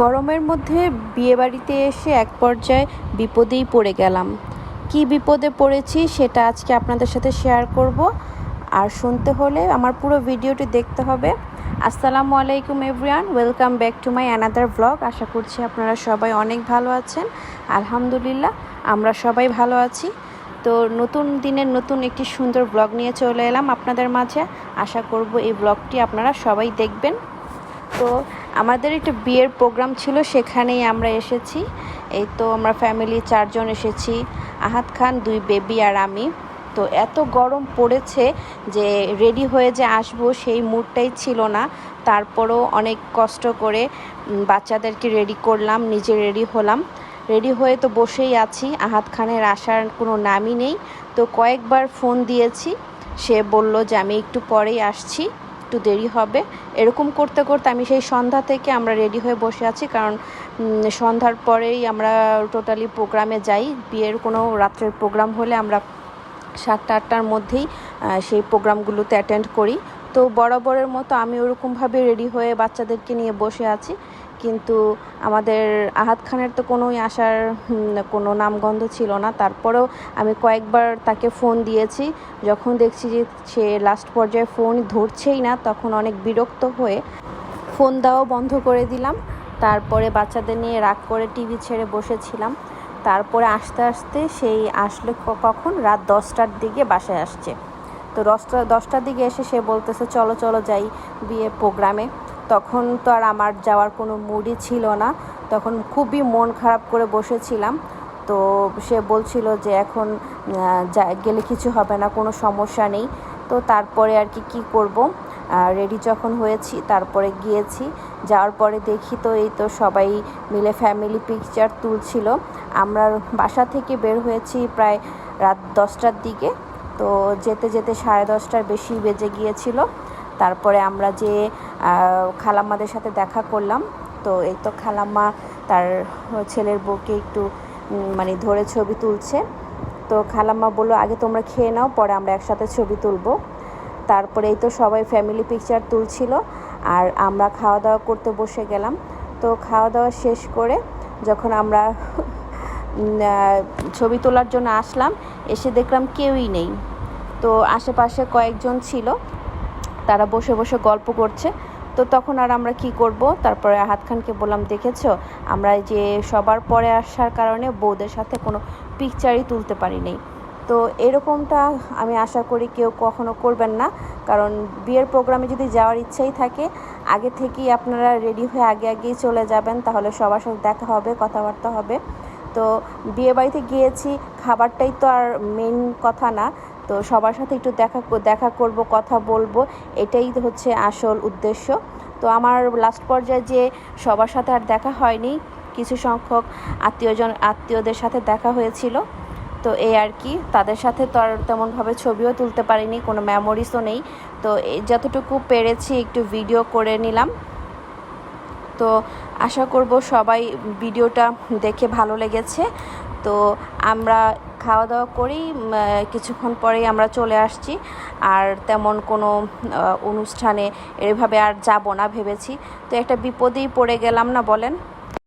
গরমের মধ্যে বিয়েবাড়িতে এসে এক পর্যায়ে বিপদেই পড়ে গেলাম। কি বিপদে পড়েছি সেটা আজকে আপনাদের সাথে শেয়ার করব। আর শুনতে হলে আমার পুরো ভিডিওটি দেখতে হবে। আসসালামু আলাইকুম everyone welcome back to my another blog আশা করছি আপনারা সবাই অনেক ভালো আছেন। আলহামদুলিল্লাহ, আমরা সবাই ভালো আছি। তো নতুন দিনের নতুন একটি সুন্দর ব্লগ নিয়ে চলে এলাম আপনাদের মাঝে। আশা করব এই ব্লগটি আপনারা সবাই দেখবেন। তো আমাদের একটা বিয়ের প্রোগ্রাম ছিল, সেখানেই আমরা এসেছি। এই তো আমরা ফ্যামিলি চারজন এসেছি, আহাত খান, দুই বেবি আর আমি। তো এত গরম পড়েছে যে রেডি হয়ে যে আসব সেই মুডটাই ছিল না। তারপরও অনেক কষ্ট করে বাচ্চাদেরকে রেডি করলাম, নিজে রেডি হলাম। রেডি হয়ে তো বসেই আছি, আহাত খানের আসার কোনো নামই নেই। তো কয়েকবার ফোন দিয়েছি, সে বলল যে আমি একটু পরেই আসছি। একটু দেরি হবে। এরকম করতে করতে আমি সেই সন্ধ্যা থেকে আমরা রেডি হয়ে বসে আছি, কারণ সন্ধ্যার পরেই আমরা টোটালি প্রোগ্রামে যাই। বিয়ের কোনো রাত্রের প্রোগ্রাম হলে আমরা সাতটা, আটটার মধ্যেই সেই প্রোগ্রামগুলোতে অ্যাটেন্ড করি। তো বরাবরের মতো আমি ওরকমভাবে রেডি হয়ে বাচ্চাদেরকে নিয়ে বসে আছি। কিন্তু আমাদের আহাত খানের তো কোনোই আসার কোনো নামগন্ধ ছিল না। তারপরেও আমি কয়েকবার তাকে ফোন দিয়েছি। যখন দেখছি যে সে লাস্ট পর্যায়ে ফোন ধরছেই না, তখন অনেক বিরক্ত হয়ে ফোন দেওয়াও বন্ধ করে দিলাম। তারপরে বাচ্চাদের নিয়ে রাগ করে টিভি ছেড়ে বসেছিলাম। তারপরে আস্তে আস্তে সেই আসলে কখন? রাত দশটার দিকে বাসায় আসছে। তো দশটা, দশটার দিকে এসে সে বলতেছে, চলো চলো যাই বিয়ে প্রোগ্রামে তখন তো আর আমার যাওয়ার কোনো মুডই ছিল না। তখন খুবই মন খারাপ করে বসেছিলাম। তো সে বলছিল যে এখন গেলে কিছু হবে না, কোনো সমস্যা নেই। তো তারপরে আর কি, কী করব? রেডি যখন হয়েছি, তারপরে গিয়েছি। যাওয়ার পরে দেখি তো এই তো সবাই মিলে ফ্যামিলি পিকচার তুলছিল। আমরা বাসা থেকে বের হয়েছি প্রায় রাত দশটার দিকে। তো যেতে যেতে সাড়ে দশটার বেশি বেজে গিয়েছিল। তারপরে আমরা যে খালাম্মাদের সাথে দেখা করলাম, তো এই তো খালাম্মা তার ছেলের বউকে একটু মানে ধরে ছবি তুলছে। তো খালাম্মা বলল, আগে তোমরা খেয়ে নাও, পরে আমরা একসাথে ছবি তুলবো। তারপরে এই তো সবাই ফ্যামিলি পিকচার তুলছিল, আর আমরা খাওয়া দাওয়া করতে বসে গেলাম। তো খাওয়া দাওয়া শেষ করে যখন আমরা ছবি তোলার জন্য আসলাম, এসে দেখলাম কেউই নেই। তো আশেপাশে কয়েকজন ছিল। তারা বসে বসে গল্প করছে। তো তখন আর আমরা কি করব? তারপরে আহাত খানকে বললাম, দেখেছ? আমরা যে সবার পরে আসার কারণে বউদের সাথে কোনো পিকচারই তুলতে পারি পারিনি তো এরকমটা আমি আশা করি কেউ কখনো করবেন না। কারণ বিয়ের প্রোগ্রামে যদি যাওয়ার ইচ্ছাই থাকে, আগে থেকেই আপনারা রেডি হয়ে আগে আগেই চলে যাবেন, তাহলে সবার সাথে দেখা হবে, কথাবার্তা হবে। তো বিয়ে বাড়িতে গিয়েছি, খাবারটাই তো আর মেন কথা না। তো সবার সাথে একটু দেখা দেখা করব, কথা বলব। এটাই হচ্ছে আসল উদ্দেশ্য। তো আমার লাস্ট পর্যায়ে যে সবার সাথে আর দেখা হয়নি, কিছু সংখ্যক আত্মীয়জন, আত্মীয়দের সাথে দেখা হয়েছিল। তো এই আর কি, তাদের সাথে তো আর তেমনভাবে ছবিও তুলতে পারিনি, কোনো মেমোরিসও নেই। তো যতটুকু পেরেছি একটু ভিডিও করে নিলাম। তো আশা করব সবাই ভিডিওটা দেখে ভালো লেগেছে। তো আমরা খাওয়া দাওয়া করেই কিছুক্ষণ পরেই আমরা চলে আসছি। আর তেমন কোনো অনুষ্ঠানে এভাবে আর যাব না ভেবেছি। তো একটা বিপদেই পড়ে গেলাম না বলেন?